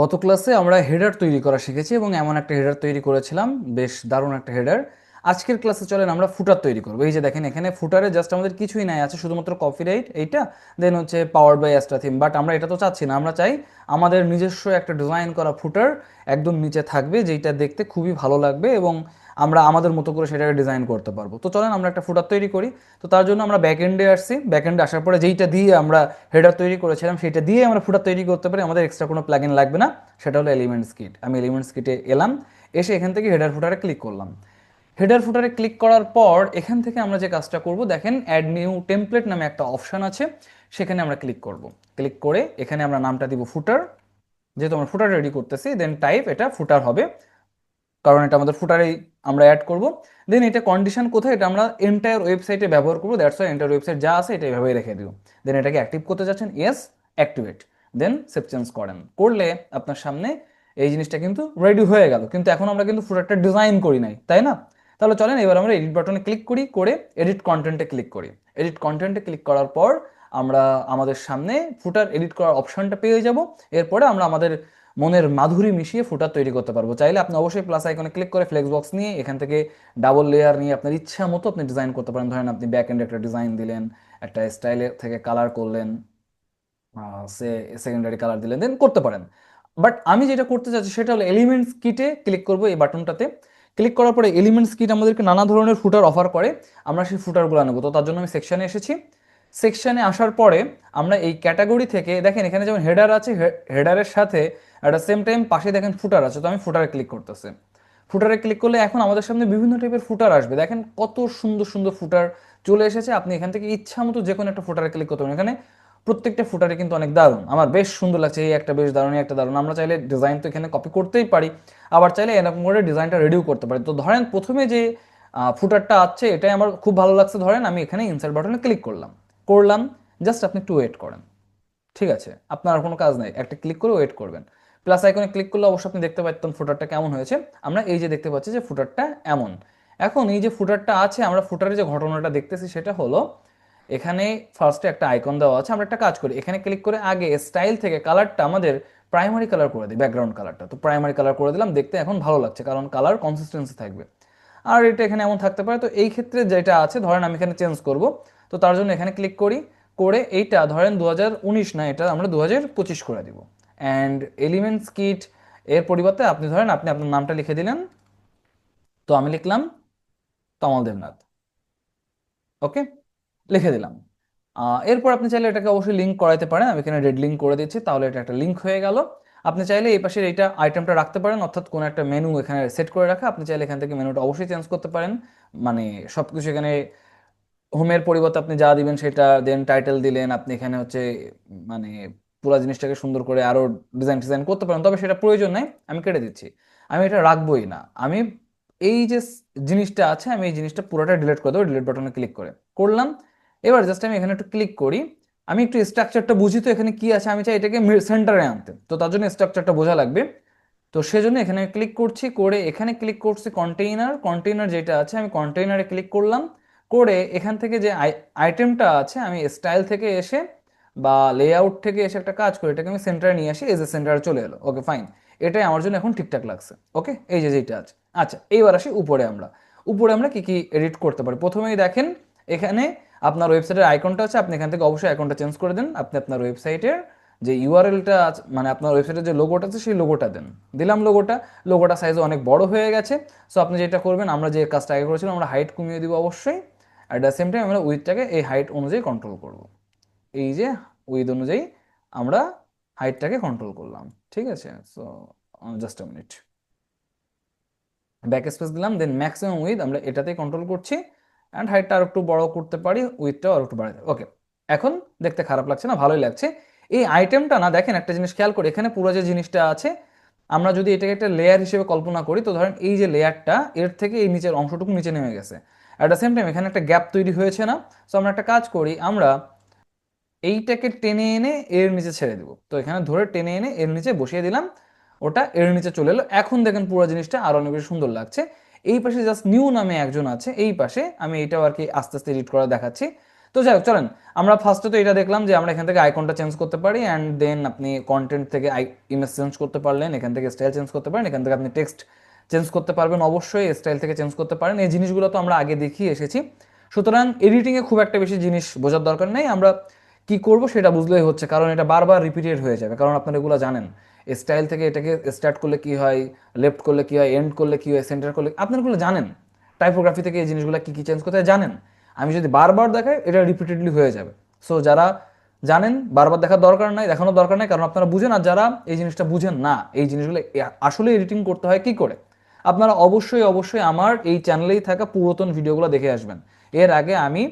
গত ক্লাসে আমরা হেডার তৈরি করা শিখেছি এবং এমন একটা হেডার তৈরি করেছিলাম, বেশ দারুণ একটা হেডার। আজকের ক্লাসে চলেন আমরা ফুটার তৈরি করব। এই যে দেখেন, এখানে ফুটারে জাস্ট আমাদের কিছুই নাই, আছে শুধুমাত্র কপিরাইট এইটা দেন হচ্ছে power by Astra theme but আমরা এটা তো চাচ্ছি না, আমরা চাই আমাদের নিজস্ব একটা ডিজাইন করা ফুটার একদম নিচে থাকবে যেটা দেখতে খুবই ভালো লাগবে এবং আমরা আমাদের মতো করে সেটাকে ডিজাইন করতে পারব। তো চলেন আমরা একটা ফুটার তৈরি করি। তো তার জন্য আমরা ব্যাক এন্ডে আসছি। ব্যাক এন্ডে আসার পরে যেইটা দিয়ে আমরা হেডার তৈরি করেছিলাম, সেটা দিয়ে আমরা ফুটার তৈরি করতে পারি। আমাদের এক্সট্রা কোনো প্লাগইন লাগবে না। সেটা হলো এলিমেন্টস কিট আমি এলিমেন্টস কিটে এলাম। এসে এখান থেকে হেডার ফুটারে ক্লিক করলাম। হেডার ফুটারে ক্লিক করার পর এখান থেকে আমরা যে কাজটা করব, দেখেন অ্যাড নিউ টেমপ্লেট নামে একটা অপশন আছে। সেখানে আমরা ক্লিক করব। ক্লিক করে এখানে আমরা নামটা দিব ফুটার যেহেতু আমরা ফুটার রেডি করতেছি দেন টাইপ এটা ফুটার হবে। কারণ এটা আমাদের ফুটারেই আমরা অ্যাড করব। দেন এটা কন্ডিশন কোথায়? এটা আমরা এন্টায়ার ওয়েবসাইটে ব্যবহার করব। দ্যাটস ওয়াই এন্টায়ার ওয়েবসাইট যা আছে এটা এভাবেই রেখে দিব দেন এটাকে অ্যাক্টিভ করতে যাচ্ছেন। Yes activate then save change করেন। করলে আপনার সামনে এই জিনিসটা কিন্তু রেডি হয়ে গেল। কিন্তু এখন আমরা কিন্তু ফুটারটা ডিজাইন করি নাই, তাই না? তাহলে চলেন এবার আমরা এডিট বাটনে ক্লিক করি, করে এডিট কন্টেন্টে ক্লিক করি। এডিট কন্টেন্টে ক্লিক করার পর আমরা আমাদের সামনে ফুটার এডিট করার অপশনটা পেয়ে যাব। এরপরে আমরা আমাদের মনের মাধুরী মিশিয়ে ফুটার তৈরি করতে পারব। চাইলে আপনি অবশ্যই প্লাস আইকনে ক্লিক করে ফ্লেক্স বক্স নিয়ে এখান থেকে ডাবল লেয়ার নিয়ে আপনার ইচ্ছা মতো আপনি ডিজাইন করতে পারেন। ধরেন আপনি ব্যাক এন্ডে একটা ডিজাইন দিলেন, একটা স্টাইলে থেকে কালার করলেন সে সেকেন্ডারি কালার দিলেন দেন করতে পারেন। বাট আমি যেটা করতে চাচ্ছি সেটা হলো এলিমেন্টস কিটে ক্লিক করব এই বাটনটাতে ক্লিক করার পরে এলিমেন্টস কিট আমাদেরকে নানা ধরনের ফুটার অফার করে। আমরা সেই ফুটারগুলো নেব তো তার জন্য আমি সেকশানে এসেছি। সেকশনে আসার পরে আমরা এই ক্যাটাগরি থেকে, দেখেন এখানে যেমন হেডার আছে হেডারের সাথে অ্যাট সেম টাইম পাশে দেখেন ফুটার আছে, তো আমি ফুটারে ক্লিক করতেছি। ফুটারে ক্লিক করলে এখন আমাদের সামনে বিভিন্ন টাইপের ফুটার আসবে। দেখেন কত সুন্দর সুন্দর ফুটার চলে এসেছে, আপনি এখান থেকে ইচ্ছা মতো যে কোনো একটা ফুটারে ক্লিক করতে পারেন। এখানে প্রত্যেকটা ফুটারে কিন্তু অনেক দারুণ। আমার বেশ সুন্দর লাগছে, এই একটা বেশ দারুণ একটা দারুণ। আমরা চাইলে ডিজাইন তো এখানে কপি করতেই পারি, আবার চাইলে এরকম করে ডিজাইনটা রেডিও করতে পারি। তো ধরেন প্রথমে যে ফুটারটা আছে, এটাই আমার খুব ভালো লাগছে। ধরেন আমি এখানে ইনসার্ট বাটনে ক্লিক করলাম। করলাম জাস্ট আপনি একটু ওয়েট করেন। ঠিক আছে? আপনার আর কোনো কাজ নেই, একটা ক্লিক করে ওয়েট করবেন। প্লাস আইকনে ক্লিক করলে অবশ্যই আপনি দেখতে পাচ্ছেন ফুটারটা কেমন হয়েছে। আমরা এই যে দেখতে পাচ্ছি যে ফুটারটা এমন। এখন এই যে ফুটারটা আছে, আমরা ফুটারের যে ঘটনাটা দেখতেছি সেটা হলো, এখানে ফার্স্টে একটা আইকন দেওয়া আছে, আমরা একটা কাজ করি। এখানে ক্লিক করে আগে স্টাইল থেকে কালারটা আমাদের প্রাইমারি কালার করে দিই ব্যাকগ্রাউন্ড কালারটা তো প্রাইমারি কালার করে দিলাম, দেখতে এখন ভালো লাগছে, কারণ কালার কনসিস্টেন্সি থাকবে। আর এটা এখানে এমন থাকতে পারে, তো এই ক্ষেত্রে যেটা আছে, ধরেন আমি এখানে চেঞ্জ করব। তো তার জন্য এখানে ক্লিক করি, করে এইটা ধরেন দু না, এটা আমরা দু হাজার পঁচিশ করে দিব। অ্যান্ড এলিমেন্টস কিট এর পরিবর্তে আপনি ধরেন আপনি আপনার নামটা লিখে দিলেন, তো আমি লিখলাম তমল দেবনাথ। ওকে লিখে দিলাম। এরপর আপনি চাইলে এটাকে অবশ্যই লিঙ্ক করাইতে পারেন, আমি এখানে রেড লিঙ্ক করে দিচ্ছি, তাহলে এটা একটা লিঙ্ক হয়ে গেল। আপনি চাইলে এই পাশের এইটা আইটেমটা রাখতে পারেন, অর্থাৎ কোনো একটা মেনু এখানে সেট করে রাখা, আপনি চাইলে এখান থেকে মেনুটা অবশ্যই চেঞ্জ করতে পারেন। মানে সব কিছু এখানে হোমের পরিবর্তে আপনি যা দিবেন সেটা দেন টাইটেল দিলেন, আপনি এখানে হচ্ছে মানে পুরো জিনিসটাকে সুন্দর করে আরও ডিজাইন ডিজাইন করতে পারেন। তবে সেটা প্রয়োজন নেই, আমি কেটে দিচ্ছি। আমি এটা রাখবোই না। আমি এই যে জিনিসটা আছে, আমি এই জিনিসটা পুরোটা ডিলিট করে দেবো ডিলিট বাটনে ক্লিক করে। করলাম। এবার জাস্ট আমি এখানে একটু ক্লিক করি। আমি একটু স্ট্রাকচারটা বুঝি তো এখানে কি আছে, আমি চাই এটাকে সেন্টারে আনতে। তো তার জন্য স্ট্রাকচারটা বোঝা লাগবে। তো সেজন্য এখানে ক্লিক করছি, করে এখানে ক্লিক করছি কন্টেইনার কন্টেইনার যেটা আছে, আমি কন্টেইনারে ক্লিক করলাম। করে এখান থেকে যে আইটেমটা আছে, আমি স্টাইল থেকে এসে বা লেআউট থেকে এসে একটা কাজ করি, এটাকে আমি সেন্টারে নিয়ে আসি এজ এ সেন্টারে চলে এলো। ওকে ফাইন এটাই আমার জন্য এখন ঠিকঠাক লাগছে। ওকে এই যে যেটা আছে। আচ্ছা এইবার আসি উপরে আমরা। উপরে আমরা কি কি এডিট করতে পারি? প্রথমেই দেখেন, এখানে আপনার ওয়েবসাইটের আইকনটা আছে, আপনি এখান থেকে অবশ্যই আইকনটা চেঞ্জ করে দেন। আপনি আপনার ওয়েবসাইটের যে ইউআরএলটা মানে আপনার ওয়েবসাইটের যে লোগোটা আছে, সেই লোগোটা দেন। দিলাম লোগোটা লোগোটা সাইজ অনেক বড় হয়ে গেছে। সো আপনি যেটা করবেন, আমরা যে কাজটা আগে করেছিলাম, আমরা হাইট কমিয়ে দিব অবশ্যই। অ্যাট দ্য সেম টাইম আমরা উইথটাকে এই হাইট অনুযায়ী কন্ট্রোল করব। এই যে উইথ অনুযায়ী আমরা হাইটটাকে কন্ট্রোল করলাম, ঠিক আছে? So just a minute back space দিলাম দেন ম্যাক্সিমাম উইথ আমরা এটাতেই কন্ট্রোল করছি অ্যান্ড হাইটটা আর একটু বড় করতে পারি উইথটাও আর একটু বাড়াতে ওকে এখন দেখতে খারাপ লাগছে না? ভালোই লাগছে। এই আইটেমটা না, দেখেন একটা জিনিস খেয়াল করি, এখানে পুরো যে জিনিসটা আছে, আমরা যদি এটাকে একটা লেয়ার হিসেবে কল্পনা করি, তো ধরেন এই যে লেয়ারটা এর থেকে এই নিচের অংশটুকু নিচে নেমে গেছে। অ্যাট দ্য সেম টাইম এখানে একটা গ্যাপ তৈরি হয়েছে না সো আমরা একটা কাজ করি, আমরা এইটাকে টেনে এনে এর নিচে ছেড়ে দেবো। তো এখানে ধরে টেনে এনে এর নিচে বসিয়ে দিলাম, ওটা এর নিচে চলে এলো। এখন দেখেন পুরো জিনিসটা আরও অনেক বেশি সুন্দর লাগছে। এই পাশে জাস্ট নিউ নামে একজন আছে, এই পাশে আমি এইটাও আর কি আস্তে আস্তে এডিট করা দেখাচ্ছি। তো যাই হোক, চলেন, আমরা ফার্স্টে তো এটা দেখলাম যে আমরা এখান থেকে আইকনটা চেঞ্জ করতে পারি অ্যান্ড দেন আপনি কন্টেন্ট থেকে আই ইমেজ চেঞ্জ করতে পারলেন, এখান থেকে স্টাইল চেঞ্জ করতে পারেন, এখান থেকে আপনি টেক্সট চেঞ্জ করতে পারবেন অবশ্যই স্টাইল থেকে চেঞ্জ করতে পারেন। এই জিনিসগুলো তো আমরা আগে দেখিয়ে এসেছি। সুতরাং এডিটিংয়ে খুব একটা বেশি জিনিস বোঝার দরকার নেই। আমরা কি করব সেটা বুঝলেই হচ্ছে, কারণ এটা বারবার রিপিটেড হয়ে যাবে। কারণ আপনারা এগুলো জানেন। স্টাইল থেকে এটাকে স্টার্ট করলে কি হয় লেফট করলে কি হয় এন্ড করলে কি হয় সেন্টার করলে আপনারা এগুলো জানেন। টাইপোগ্রাফি থেকে এই জিনিসগুলো কি কি চেঞ্জ করতে জানেন। আমি যদি বারবার দেখাই, এটা রিপিটেডলি হয়ে যাবে। সো যারা জানেন, বারবার দেখার দরকার নাই, দেখানোর দরকার নাই, কারণ আপনারা বুঝেন, আর যারা এই জিনিসটা বুঝেন না, এই জিনিসগুলো আসলে এডিটিং করতে হয় কি করে? আপনারা অবশ্যই অবশ্যই আমার এই চ্যানেলেই থাকা পুরাতন ভিডিওগুলো দেখে আসবেন। এর আগে আমি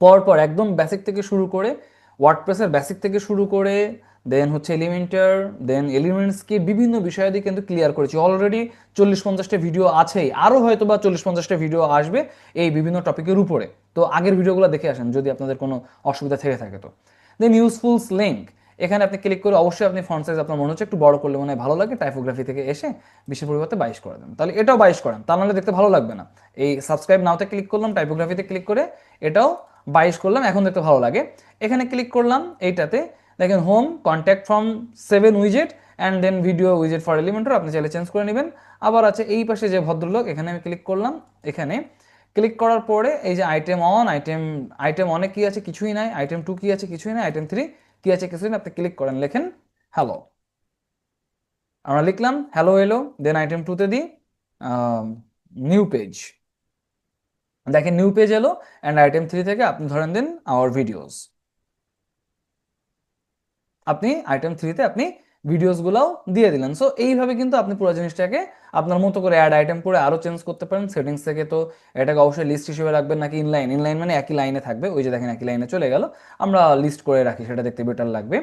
পরপর একদম বেসিক থেকে শুরু করে ওয়ার্ডপ্রেসের বেসিক থেকে শুরু করে দেন হচ্ছে এলিমেন্টার দেন এলিমেন্টসকে বিভিন্ন বিষয়াদি কিন্তু ক্লিয়ার করেছি। অলরেডি চল্লিশ পঞ্চাশটা ভিডিও আছেই। আরও হয়তো বা চল্লিশ পঞ্চাশটা ভিডিও আসবে এই বিভিন্ন টপিকের উপরে। তো আগের ভিডিওগুলো দেখে আসেন যদি আপনাদের কোনো অসুবিধা থেকে থাকে তো। দেন ইউজফুলস লিঙ্ক এখানে আপনি ক্লিক করে অবশ্যই আপনি ফন্ট সাইজ আপনার মনে হচ্ছে একটু বড় করলে মনে হয় ভালো লাগে টাইপোগ্রাফি থেকে এসে বিশের পরিবর্তে বাইশ করে দেন। তাহলে এটাও বাইশ করেন, তা নাহলে দেখতে ভালো লাগবে না। এই সাবস্ক্রাইব নাওতে ক্লিক করলাম টাইপোগ্রাফিতে ক্লিক করে এটাও বাইশ করলাম, এখন দেখতে ভালো লাগে। এখানে ক্লিক করলাম, এইটাতে দেখেন home contact from seven উইজেট and then video উইজেট for Elementor আপনি চাইলে চেঞ্জ করে নেবেন। আবার আছে এই পাশে যে ভদ্রলোক, এখানে আমি ক্লিক করলাম, এখানে ক্লিক করার পরে এই যে আইটেম অন আইটেম আইটেম অনেক কি আছে? কিছুই নাই আইটেম টু কি আছে? কিছুই নাই আইটেম থ্রি কি আছে কিছুদিন আপনি ক্লিক করেন, লেখেন হ্যালো আমরা লিখলাম হ্যালো এলো দেন আইটেম টুতে দিই নিউ পেজ দেখেন নিউ পেজ এলো অ্যান্ড আইটেম থ্রি থেকে আপনি ধরেন দেন আওয়ার ভিডিওস আপনি আইটেম থ্রিতে আপনি ভিডিওসগুলোও দিয়ে দিলেন। সো এইভাবে কিন্তু আপনি পুরো জিনিসটাকে আপনার মতো করে অ্যাড আইটেম করে আরও চেঞ্জ করতে পারেন। সেটিংস থেকে তো এটাকে অবশ্যই লিস্ট হিসেবে রাখবেন নাকি ইনলাইন ইনলাইন মানে একই লাইনে থাকবে। ওই যে দেখেন একই লাইনে চলে গেল। আমরা লিস্ট করে রাখি, সেটা দেখতে বেটার লাগবে।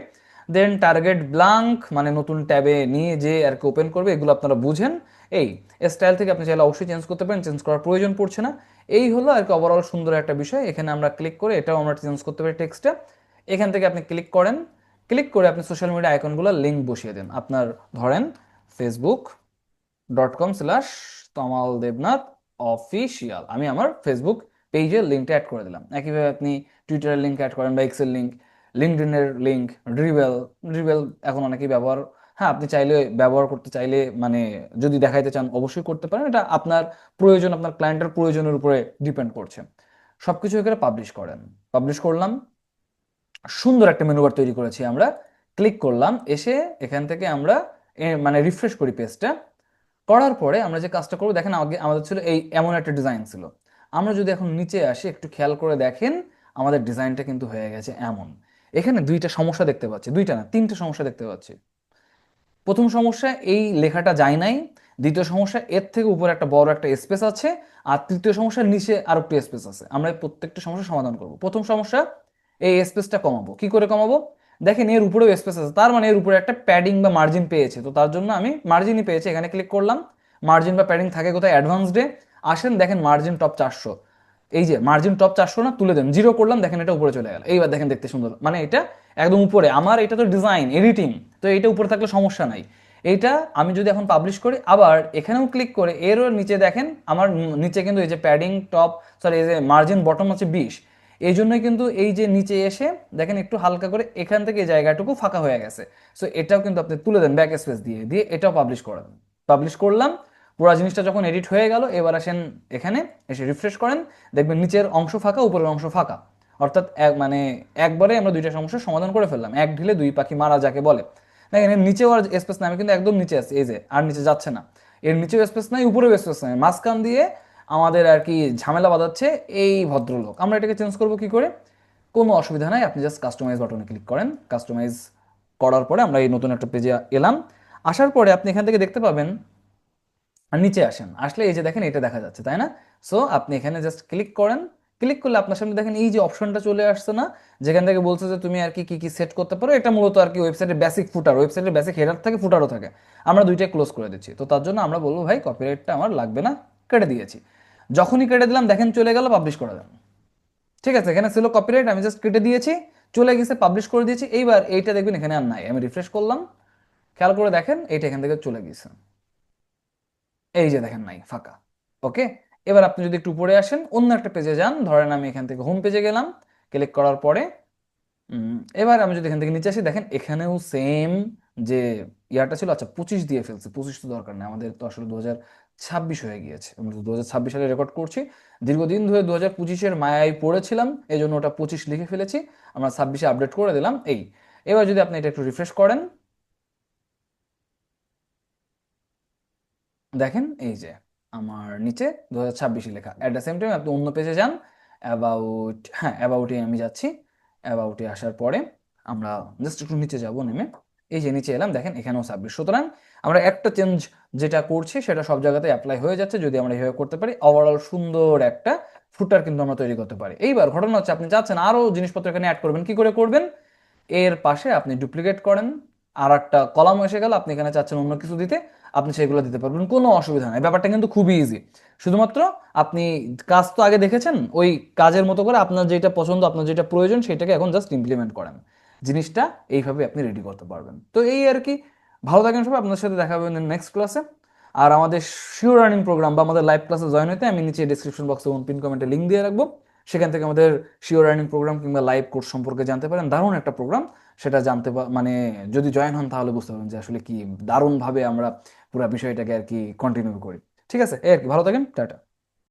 দেন টার্গেট ব্লাঙ্ক মানে নতুন ট্যাবে নিয়ে যে আর কি ওপেন করবে, এগুলো আপনারা বুঝেন। এই স্টাইল থেকে আপনি চাইলে অবশ্যই চেঞ্জ করতে পারেন চেঞ্জ করার প্রয়োজন পড়ছে না। এই হলো আর কি ওভারঅল সুন্দর একটা বিষয়। এখানে আমরা ক্লিক করে এটাও আমরা চেঞ্জ করতে পারি টেক্সটে এখান থেকে আপনি ক্লিক করেন। ক্লিক করে আপনি সোশ্যাল মিডিয়া আইকনগুলো লিঙ্ক বসিয়ে দেন। আপনার ধরেন Facebook dot com slash Tamal Debnath official আমি আমার ফেসবুক পেজের লিঙ্কটা অ্যাড করে দিলাম। একইভাবে আপনি টুইটারের লিঙ্ক অ্যাড করেন বা এক্সেল লিঙ্ক লিঙ্কডিনের লিঙ্ক ড্রিবেল ড্রিবেল এখন অনেকেই ব্যবহার হ্যাঁ আপনি চাইলে ব্যবহার করতে চাইলে মানে যদি দেখাইতে চান অবশ্যই করতে পারেন। এটা আপনার প্রয়োজন, আপনার ক্লায়েন্টের প্রয়োজনের উপরে ডিপেন্ড করছে। সব কিছু এখানে পাবলিশ করেন। পাবলিশ করলাম সুন্দর একটা মেনু বার তৈরি করেছি আমরা। ক্লিক করলাম, এসে এখান থেকে আমরা মানে রিফ্রেশ করি পেজটা করার পরে আমরা যে কাজটা করব, দেখেন আগে আমাদের ছিল এই এমন একটা ডিজাইন ছিল। আমরা যদি এখন নিচে আসি, একটু খেয়াল করে দেখেন, আমাদের ডিজাইনটা কিন্তু হয়ে গেছে এমন। এখানে দুইটা সমস্যা দেখতে পাচ্ছি, দুইটা না, তিনটা সমস্যা দেখতে পাচ্ছি। প্রথম সমস্যা, এই লেখাটা যায় নাই। দ্বিতীয় সমস্যা, এর থেকে উপরে একটা বড় একটা স্পেস আছে। আর তৃতীয় সমস্যা, নিচে আর একটু স্পেস আছে। আমরা প্রত্যেকটা সমস্যা সমাধান করব। প্রথম সমস্যা এই স্পেসটা কমাবো। কি করে কমাবো? দেখেন, এর উপরেও স্পেস আছে। তার মানে এর উপরে একটা প্যাডিং বা মার্জিন পেয়েছে। তো তার জন্য আমি মার্জিনই পেয়েছি। এখানে ক্লিক করলাম। মার্জিন বা প্যাডিং থাকে কোথায়? অ্যাডভান্সডে আসেন, দেখেন মার্জিন টপ চারশো। এই যে মার্জিন টপ চারশো না, তুলে দেন। জিরো করলাম, দেখেন, এটা উপরে চলে গেল। এইবার দেখেন, দেখতে সুন্দর। মানে এটা একদম উপরে। আমার এটা তো ডিজাইন এডিটিং তো এটা উপরে থাকলে সমস্যা নাই। এইটা আমি যদি এখন পাবলিশ করি, আবার এখানেও ক্লিক করে, এরও নিচে দেখেন, আমার নিচে কিন্তু এই যে প্যাডিং টপ সরি এই যে মার্জিন বটম হচ্ছে বিশ। এই জন্যই কিন্তু এই যে নিচে এসে দেখেন একটু হালকা করে এখান থেকে এই জায়গাটুকু ফাঁকা হয়ে গেছে। সো এটাও কিন্তু আপনি তুলে দেন ব্যাক স্পেস দিয়ে দিয়ে এটাও পাবলিশ করে দেন। পাবলিশ করলাম, পুরো জিনিসটা যখন এডিট হয়ে গেল, এবার আসেন এখানে এসে রিফ্রেশ করেন, দেখবেন নিচের অংশ ফাঁকা, উপরের অংশ ফাঁকা। অর্থাৎ এক মানে একবারে আমরা দুইটা সমস্যার সমাধান করে ফেললাম। এক ঢিলে দুই পাখি মারা যাকে বলে। দেখেন এর নিচেও আর স্পেস নাই, আমি কিন্তু একদম নিচে আছি, এই যে, আর নিচে যাচ্ছে না। এর নিচেও স্পেস নাই, উপরেও স্পেস নাই। মাঝখান দিয়ে আমাদের আর কি ঝামেলা বাঁধাচ্ছে এই ভদ্রলোক। আমরা এটাকে চেঞ্জ করব কি করে? কোনো অসুবিধা নাই, আপনি জাস্ট কাস্টমাইজ বাটনে ক্লিক করেন। কাস্টমাইজ করার পরে আমরা এই নতুন একটা পেজে এলাম। আসার পরে আপনি এখান থেকে দেখতে পাবেন, নিচে আসেন। আসলে এই যে দেখেন, এটা দেখা যাচ্ছে, তাই না? সো আপনি এখানে জাস্ট ক্লিক করেন। ক্লিক করলে আপনার সামনে দেখেন এই যে অপশনটা চলে আসছে না, যেখান থেকে বলছে যে তুমি আর কি কি কি সেট করতে পারো। এটা মূলত আর কি ওয়েবসাইটের বেসিক ফুটার ওয়েবসাইটের বেসিক হেডার থাকে ফুটারও থাকে। আমরা দুইটাই ক্লোজ করে দিচ্ছি। তো তার জন্য আমরা বলব, ভাই কপিরাইটটা আমার লাগবে না, কেটে দিয়েছি। যখনই কেটে দিলাম, দেখেন চলে গেল পাবলিশ করে দেন। ঠিক আছে, এখানে ছিল কপিরাইট আমি জাস্ট কেটে দিয়েছি, চলে গেছে পাবলিশ করে দিয়েছি। এইবার এইটা দেখবেন, এখানে আর নাই। আমি রিফ্রেশ করলাম, খেয়াল করে দেখেন, এইটা এখান থেকে চলে গেছে। এই যে দেখেন, নাই, ফাঁকা। ওকে এবার আপনি যদি একটু উপরে আসেন, অন্য একটা পেজে যান, ধরেন আমি এখান থেকে হোম পেজে গেলাম ক্লিক করার পরে এবার আমি যদি এখান থেকে নিচে আসি, দেখেন এখানেও সেম যে ইয়ারটা ছিল আচ্ছা পঁচিশ দিয়ে ফেলছে, পঁচিশ তো দরকার নেই, আমাদের তো আসলে দু হাজার ছাব্বিশ হয়ে গিয়েছে। আমরা দু হাজার ছাব্বিশ সালে রেকর্ড করছি। দীর্ঘদিন ধরে দু হাজার পঁচিশের মায়ায় পড়েছিলাম এই জন্য ওটা পঁচিশ লিখে ফেলেছি। আমরা ছাব্বিশে আপডেট করে দিলাম, এই। এবার যদি আপনি এটা একটু রিফ্রেশ করেন। দেখেন, এই যে আমার নিচে দু হাজার ছাব্বিশে লেখা। অ্যাট দ্য সেম টাইম আপনি অন্য পেজে যান। অ্যাবাউট হ্যাঁ অ্যাবাউটে আমি যাচ্ছি। অ্যাবাউটে আসার পরে আমরা জাস্ট একটু নিচে যাব, নেমে। এই যে নিচে এলাম, দেখেন এখানেও ছাব্বিশ। সুতরাং আমরা একটা চেঞ্জ যেটা করছি, সেটা সব জায়গাতে অ্যাপ্লাই হয়ে যাচ্ছে, যদি আমরা এইভাবে করতে পারি ওভারঅল সুন্দর একটা ফুটার কিন্তু আমরা তৈরি করতে পারি। এইবার ঘটনা হচ্ছে, আপনি চাচ্ছেন আরও জিনিসপত্র এখানে অ্যাড করবেন, কি করে করবেন? এর পাশে আপনি ডুপ্লিকেট করেন আর একটা কলাম এসে গেল, আপনি এখানে চাচ্ছেন অন্য কিছু দিতে, আপনি সেগুলো দিতে পারবেন, কোনো অসুবিধা নেই। ব্যাপারটা কিন্তু খুবই ইজি শুধুমাত্র আপনি কাজ তো আগে দেখেছেন, ওই কাজের মতো করে আপনার যেটা পছন্দ, আপনার যেটা প্রয়োজন, সেটাকে এখন জাস্ট ইমপ্লিমেন্ট করেন। জিনিসটা এইভাবে আপনি রেডি করতে পারবেন। তো এই আর কি। ভালো থাকেন সবাই আপনার সাথে দেখা হবে নেক্সট ক্লাসে আর আমাদের শিওর রানিং প্রোগ্রাম বা আমাদের লাইভ ক্লাসে জয়েন হতে আমি নিচে ডিসক্রিপশন বক্সে এবং পিন কমেন্টে লিঙ্ক দিয়ে রাখব। সেখান থেকে আমাদের শিওর রানিং প্রোগ্রাম কিংবা লাইভ কোর্স সম্পর্কে জানতে পারেন। দারুণ একটা প্রোগ্রাম সেটা জানতে মানে যদি জয়েন হন তাহলে বুঝতে পারবেন যে আসলে কি দারুণভাবে আমরা পুরো বিষয়টাকে আর কি কন্টিনিউ করি। ঠিক আছে? এই আর কি, ভালো থাকেন, টাটা।